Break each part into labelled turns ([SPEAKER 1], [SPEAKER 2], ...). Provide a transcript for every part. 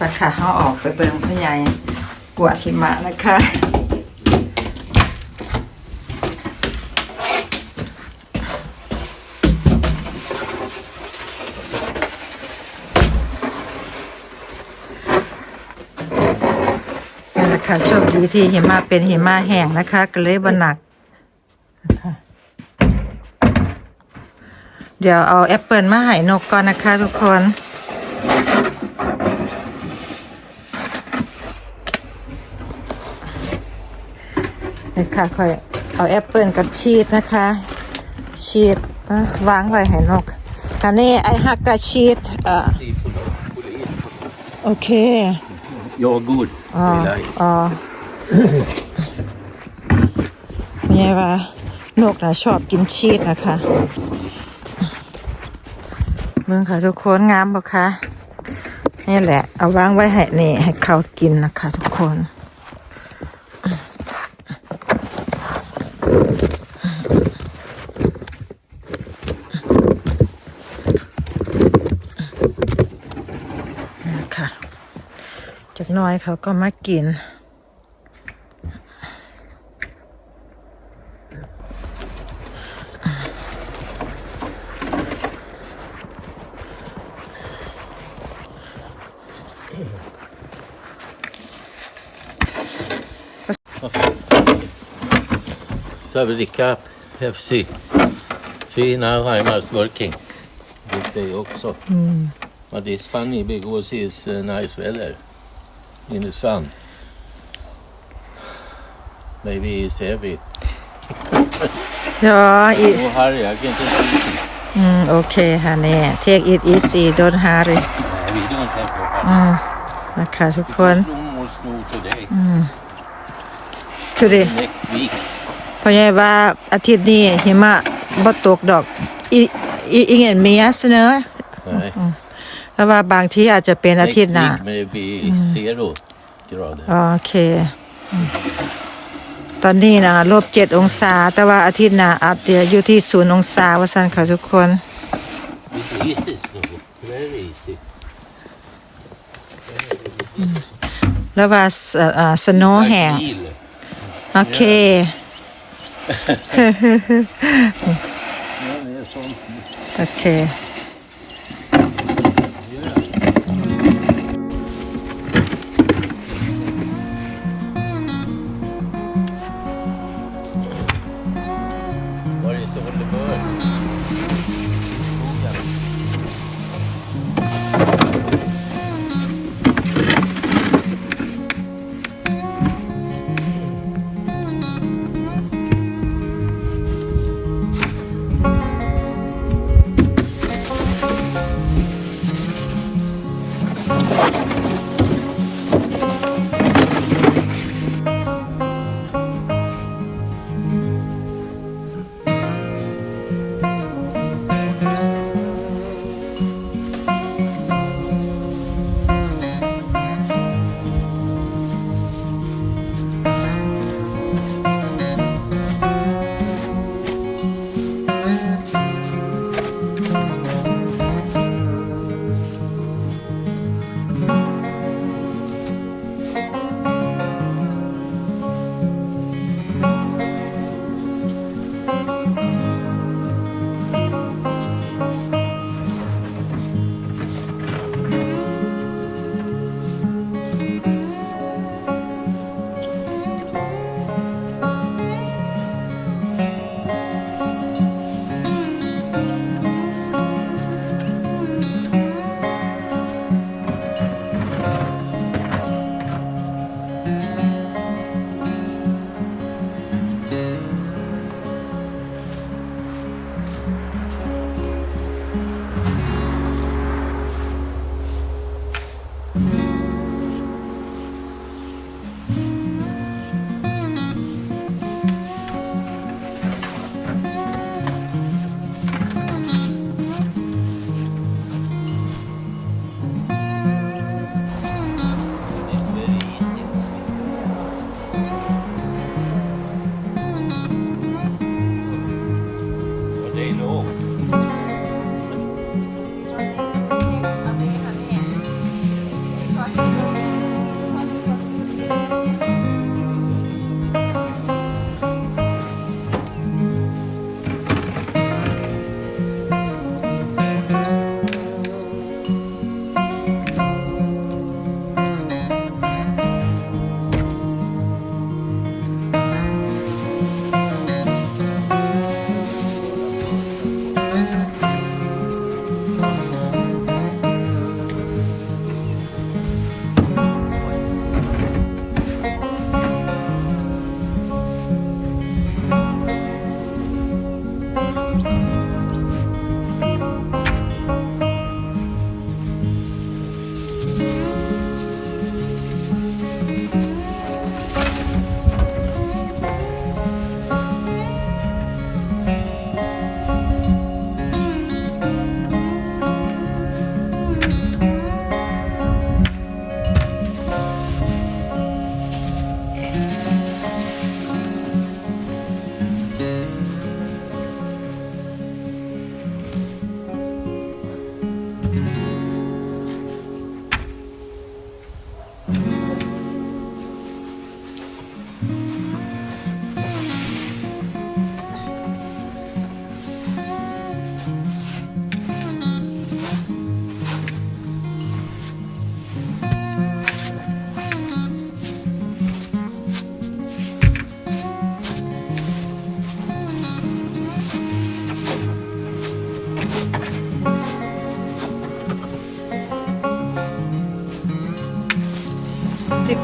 [SPEAKER 1] ปะค่ะเขาออกไปเบิงพยายกวดหิมะนะคะนี่นะค่ะโชคดีที่หิมะเป็นหิมะแห้งนะคะ ก็เลยบหนักนะคะเดี๋ยวเอาแอปเปิลมาให้นกก่อนนะคะทุกคน ค่ะค่อยเอาแอปเปิลกับชีสนะคะ ชีสอะวางไว้ให้นกอันนี้ไอฮักกะชีสอ่า
[SPEAKER 2] See, pull up, pull it in.
[SPEAKER 1] โอเค
[SPEAKER 2] You're good.
[SPEAKER 1] อ๋อ
[SPEAKER 2] We like.
[SPEAKER 1] อ๋อไม่ใช่ว่านกนะชอบกินชีสนะคะ เมืองค่ะทุกคนงามปะคะ นี่แหละ เอาวางไว้ให้นี่ให้เขากินนะคะทุกคน น้อยเขาก็มากิน
[SPEAKER 2] Savadika FC. See, now I'm out working this day also. But it's funny because it's uh, nice weather In the sun. Maybe it's heavy.
[SPEAKER 1] เดี๋ยวอี
[SPEAKER 2] Oh, hurry, I can take it easy.
[SPEAKER 1] อืมโอเคค่ะเนี่ย take it easy don't hurry
[SPEAKER 2] Uh, we don't have to hurry.
[SPEAKER 1] อืมนะคะทุกคน
[SPEAKER 2] No more snow today.
[SPEAKER 1] today
[SPEAKER 2] Next week.
[SPEAKER 1] เพราะไงว่าอาทิตย์นี้หิมะบ่ตกดอกอีอีอีเงินเมียเสนอ
[SPEAKER 2] Nej.
[SPEAKER 1] แล้วว่าบางทีอาจจะเป็นอา
[SPEAKER 2] Next
[SPEAKER 1] ทิตย์หน้า
[SPEAKER 2] week maybe zero grader.
[SPEAKER 1] โอเคอืมตอนนี้นะลบเจ็ดองศา แต่ว่าอาทิตย์หน้าอาจจะอยู่ที่ศูนย์องศาว่าสั่นค่ะทุกคน
[SPEAKER 2] It's easy snow. Very easy.
[SPEAKER 1] แล้วว่าสเอ่อสโนแห้ง
[SPEAKER 2] Like eel.
[SPEAKER 1] โอเคโอเค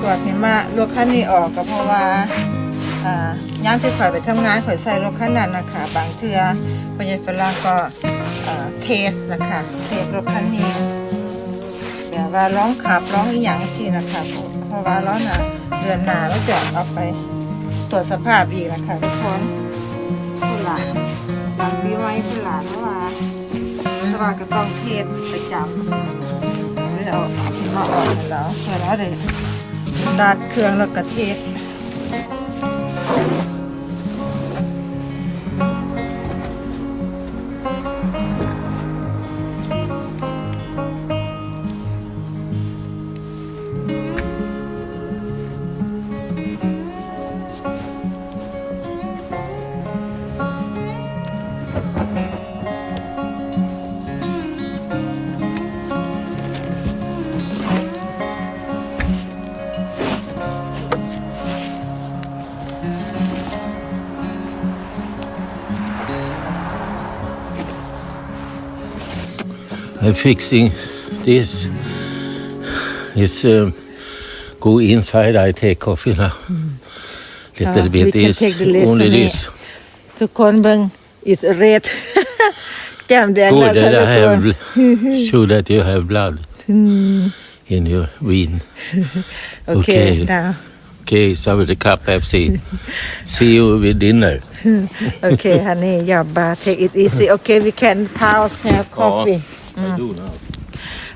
[SPEAKER 1] ที่กวดหิมะรถคันนี้ออกก็เพราะว่าอ่าย่ามที่ข่อยไปทำงานข่อยใส่รถคันนั้นนะคะบางเทื่อพญาฝรั่งก็เทสนะคะเทสรถคันนี้แบบว่าร้องขับร้องอีหย่างสินะคะเพราะว่าเราน่ะเดือนหน้าเราจะเอาไปตรวจสภาพอีกนะคะทุกคนผู้หลานบางปีไว้ผู้หลานเพราะว่าเพราะว่าก็ต้องเทสประจำไม่ได้เอาหิมะออกให้แล้วเพื่อเราได้ ดัดเครื่องแล้วก็เท
[SPEAKER 2] fixing this. It's um, go inside. I take coffee now. Little
[SPEAKER 1] Ah,
[SPEAKER 2] bit
[SPEAKER 1] we can
[SPEAKER 2] is
[SPEAKER 1] take the lesson
[SPEAKER 2] only
[SPEAKER 1] here.
[SPEAKER 2] this.
[SPEAKER 1] ทุกคนเบิ่ง is red แก้มแดง
[SPEAKER 2] Good
[SPEAKER 1] แล้ว
[SPEAKER 2] that
[SPEAKER 1] ค่ะ
[SPEAKER 2] I
[SPEAKER 1] ทุกคน
[SPEAKER 2] have bl- show that you have blood in your vein.
[SPEAKER 1] โอเค
[SPEAKER 2] Okay.
[SPEAKER 1] now
[SPEAKER 2] Okay, so with the cup Pepsi. See you with dinner.
[SPEAKER 1] โอเค honey อย่าบา take it easy okay we can pause have coffee
[SPEAKER 2] I do now.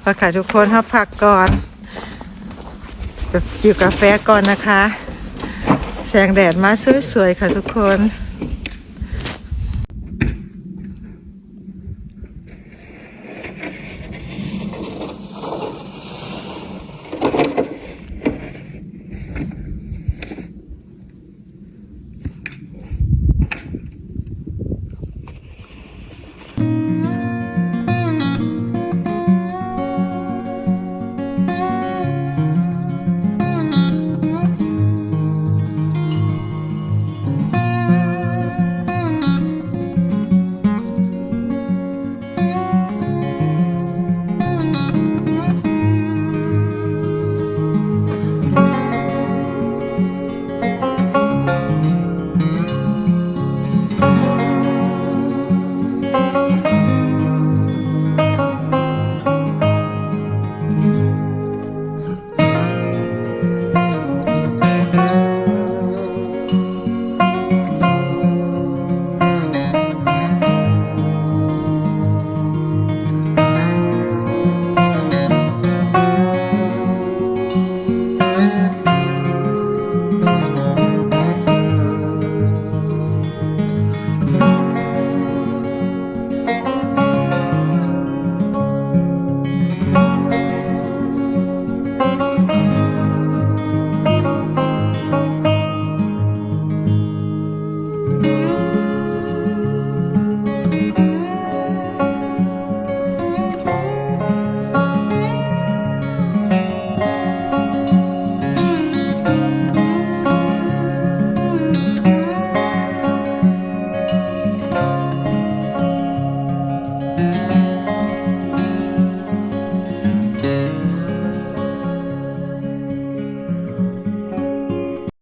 [SPEAKER 1] พอค่ะทุกคนเขาพักก่อนแบบอยู่กาแฟก่อนนะคะ แสงแดดมาสวยๆค่ะทุกคน